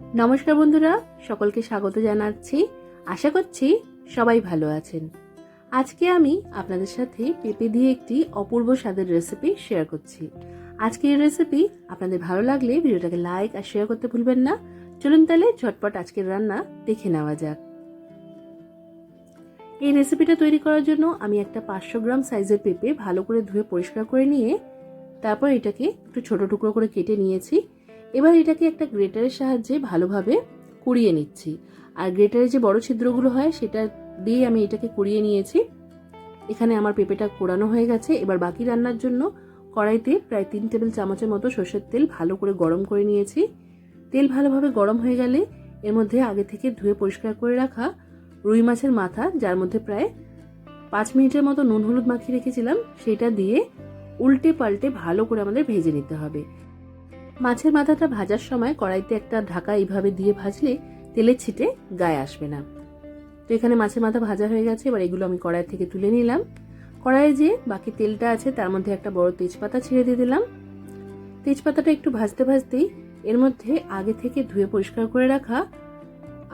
নমস্কার বন্ধুরা, সকলকে স্বাগত জানাচ্ছি। আশা করছি সবাই ভালো আছেন। আজকে আমি আপনাদের সাথে পেঁপে দিয়ে একটি অপূর্ব স্বাদের রেসিপি শেয়ার করছি। আজকের রেসিপি আপনাদের ভালো লাগলে ভিডিওটাকে লাইক আর শেয়ার করতে ভুলবেন না। চলুন তাহলে ঝটপট আজকের রান্না দেখে নেওয়া যাক। এই রেসিপিটা তৈরি করার জন্য আমি একটা পাঁচশো গ্রাম সাইজের পেঁপে ভালো করে ধুয়ে পরিষ্কার করে নিয়ে তারপর এটাকে একটু ছোট টুকরো করে কেটে নিয়েছি। এবার এটাকে একটা গ্রেটারের সাহায্যে ভালোভাবে কুড়িয়ে নিচ্ছি। আর গ্রেটারে যে বড় ছিদ্রগুলো হয়, সেটা দিয়ে আমি এটাকে কুড়িয়ে নিয়েছি। এখানে আমার পেঁপেটা কোড়ানো হয়ে গেছে। এবার বাকি রান্নার জন্য কড়াইতে প্রায় তিন টেবিল চামচের মতো সর্ষের তেল ভালো করে গরম করে নিয়েছি। তেল ভালোভাবে গরম হয়ে গেলে এর মধ্যে আগে থেকে ধুয়ে পরিষ্কার করে রাখা রুই মাছের মাথা, যার মধ্যে প্রায় পাঁচ মিনিটের মতো নুন হলুদ মাখিয়ে রেখেছিলাম, সেটা দিয়ে উল্টে পাল্টে ভালো করে আমাদের ভেজে নিতে হবে। মাছের মাথাটা ভাজার সময় কড়াইতে একটা ঢাকা এইভাবে দিয়ে ভাজলে তেলের ছিটে গায়ে আসবে না। তো এখানে মাছের মাথা ভাজা হয়ে গেছে, এবার এগুলো আমি কড়াই থেকে তুলে নিলাম। কড়াইয়ে যে বাকি তেলটা আছে, তার মধ্যে একটা বড় তেজপাতা ছেড়ে দিয়ে দিলাম। তেজপাতাটা একটু ভাজতে ভাজতেই এর মধ্যে আগে থেকে ধুয়ে পরিষ্কার করে রাখা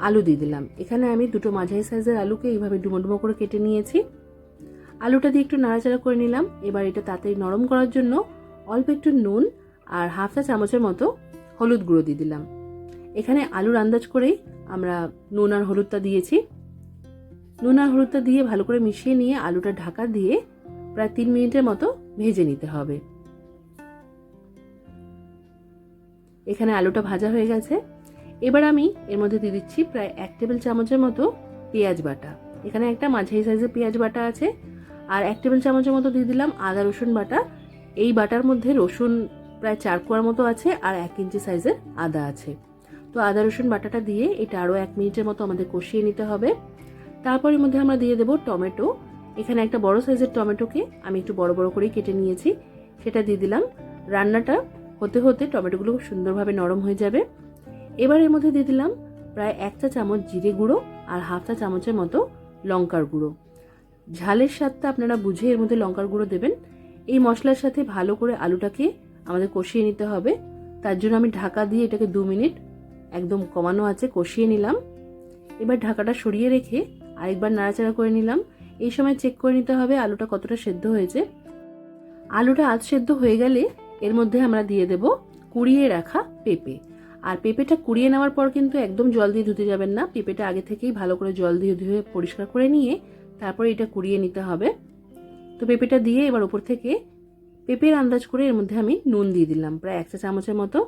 আলু দিয়ে দিলাম। এখানে আমি দুটো মাঝারি সাইজের আলুকে এইভাবে ডুমো ডুমো করে কেটে নিয়েছি। আলুটা দিয়ে একটু নাড়াচাড়া করে নিলাম। এবার এটা তাড়াতাড়ি নরম করার জন্য অল্প একটু নুন আর হাফ চা চামচের মতো হলুদ গুঁড়ো দিয়ে দিলাম। এখানে আলুর আন্দাজ করেই আমরা নুন আর হলুদটা দিয়েছি। নুন আর হলুদটা দিয়ে ভালো করে মিশিয়ে নিয়ে আলুটা ঢাকা দিয়ে প্রায় তিন মিনিটের মতো ভেজে নিতে হবে। এখানে আলুটা ভাজা হয়ে গেছে। এবার আমি এর মধ্যে দিয়ে দিচ্ছি প্রায় এক টেবিল চামচের মতো পেঁয়াজ বাটা। এখানে একটা মাঝারি সাইজের পেঁয়াজ বাটা আছে। আর এক টেবিল চামচের মতো দিয়ে দিলাম আদা রসুন বাটা। এই বাটার মধ্যে রসুন প্রায় চার কোয়ার মতো আছে আর এক ইঞ্চি সাইজের আদা আছে। তো আদা, রসুন বাটাটা দিয়ে এটা আরও এক মিনিটের মতো আমাদের কষিয়ে নিতে হবে। তারপর মধ্যে আমরা দিয়ে দেবো টমেটো। এখানে একটা বড় সাইজের টমেটোকে আমি একটু বড় বড় করেই কেটে নিয়েছি। সেটা দিয়ে দিলাম। রান্নাটা হতে হতে টমেটোগুলো খুব সুন্দরভাবে নরম হয়ে যাবে। এবার এর মধ্যে দিয়ে দিলাম প্রায় এক চা চামচ জিরে গুঁড়ো আর হাফ চা চামচের মতো লঙ্কার গুঁড়ো। ঝালের স্বাদটা আপনারা বুঝে এর মধ্যে লঙ্কার গুঁড়ো দেবেন। এই মশলার সাথে ভালো করে আলুটাকে আমাদের কষিয়ে নিতে হবে। তার জন্য আমি ঢাকা দিয়ে এটাকে দু মিনিট একদম কমানো আছে, কষিয়ে নিলাম। এবার ঢাকাটা সরিয়ে রেখে আরেকবার নাড়াচাড়া করে নিলাম। এই সময় চেক করে নিতে হবে আলুটা কতটা সেদ্ধ হয়েছে। আলুটা আধ সেদ্ধ হয়ে গেলে এর মধ্যে আমরা দিয়ে দেব কুড়িয়ে রাখা পেঁপে। আর পেঁপেটা কুড়িয়ে নেওয়ার পর কিন্তু একদম জল দিয়ে ধুতে যাবেন না। পেঁপেটা আগে থেকেই ভালো করে জল দিয়ে ধুয়ে পরিষ্কার করে নিয়ে তারপরে এটা কুড়িয়ে নিতে হবে। তো পেঁপেটা দিয়ে এবার ওপর থেকে পেঁপের আন্দাজ করে এর মধ্যে আমি নুন দিয়ে দিলাম, প্রায় এক চা চামচের মতো।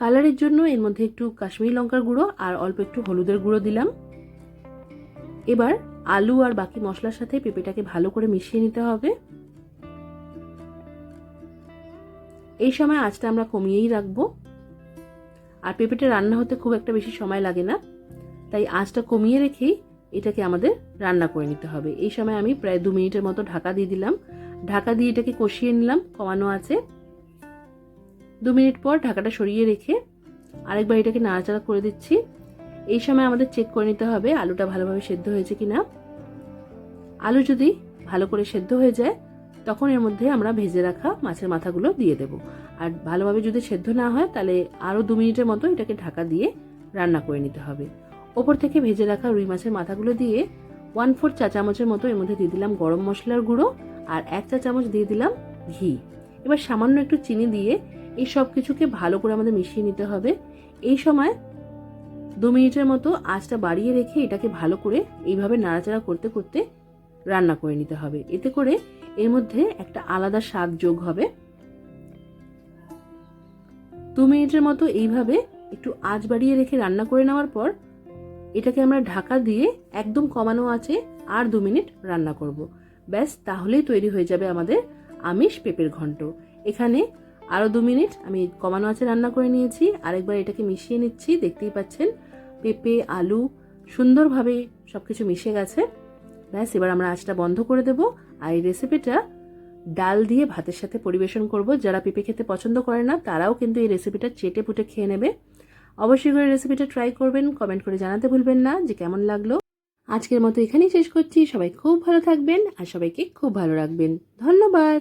কালারের জন্য এর মধ্যে একটু কাশ্মীরি লঙ্কার গুঁড়ো আর অল্প একটু হলুদের গুঁড়ো দিলাম। এবার আলু আর বাকি মশলার সাথে পেঁপেটাকে ভালো করে মিশিয়ে নিতে হবে। এই সময় আঁচটা আমরা কমিয়েই রাখব। আর পেঁপেটা রান্না হতে খুব একটা বেশি সময় লাগে না, তাই আঁচটা কমিয়ে রেখেই এটাকে আমাদের রান্না করে নিতে হবে। এই সময় আমি প্রায় দু মিনিটের মতো ঢাকা দিয়ে দিলাম। ঢাকা দিয়ে এটাকে কষিয়ে নিলাম, কমানো আছে। দু মিনিট পর ঢাকাটা সরিয়ে রেখে আরেকবার এটাকে নাড়াচাড়া করে দিচ্ছি। এই সময় আমাদের চেক করে নিতে হবে আলুটা ভালোভাবে সেদ্ধ হয়েছে কিনা। আলু যদি ভালো করে সেদ্ধ হয়ে যায়, তখন এর মধ্যে আমরা ভেজে রাখা মাছের মাথাগুলো দিয়ে দেব। আর ভালোভাবে যদি সেদ্ধ না হয়, তাহলে আরও দু মিনিটের মতো এটাকে ঢাকা দিয়ে রান্না করে নিতে হবে। ওপর থেকে ভেজে রাখা রুই মাছের মাথাগুলো দিয়ে ওয়ান ফোর চা চামচের মতো এর মধ্যে দিয়ে দিলাম গরম মশলার গুঁড়ো। আর এক চা চামচ দিয়ে দিলাম ঘি। এবার সামান্য একটু চিনি দিয়ে এই সব কিছুকে ভালো করে আমাদের মিশিয়ে নিতে হবে। এই সময় দু মিনিটের মতো আঁচটা বাড়িয়ে রেখে এটাকে ভালো করে এইভাবে নাড়াচাড়া করতে করতে রান্না করে নিতে হবে। এতে করে এর মধ্যে একটা আলাদা স্বাদ যোগ হবে। দু মিনিটের মতো এইভাবে একটু আঁচ বাড়িয়ে রেখে রান্না করে নেওয়ার পর এটাকে আমরা ঢাকা দিয়ে একদম কমানো আছে আর দু মিনিট রান্না করব। ব্যাস, তাহলেই তৈরি হয়ে যাবে আমাদের আমিষ পেঁপের ঘন্ট। এখানে আরও দু মিনিট আমি কমানো আছে রান্না করে নিয়েছি। আরেকবার এটাকে মিশিয়ে নিচ্ছি। দেখতেই পাচ্ছেন, পেঁপে, আলু সুন্দরভাবে সব কিছু মিশে গেছে। ব্যাস, এবার আমরা আঁচটা বন্ধ করে দেব আর এই রেসিপিটা ডাল দিয়ে ভাতের সাথে পরিবেশন করব। যারা পেঁপে খেতে পছন্দ করে না, তারাও কিন্তু এই রেসিপিটা চেটে পুটে খেয়ে নেবে। অবশ্যই করে রেসিপিটা ট্রাই করবেন। কমেন্ট করে জানাতে ভুলবেন না যে কেমন লাগল। আজকের মতো এখানেই শেষ করছি। সবাই খুব ভালো থাকবেন আর সবাইকে খুব ভালো রাখবেন। ধন্যবাদ।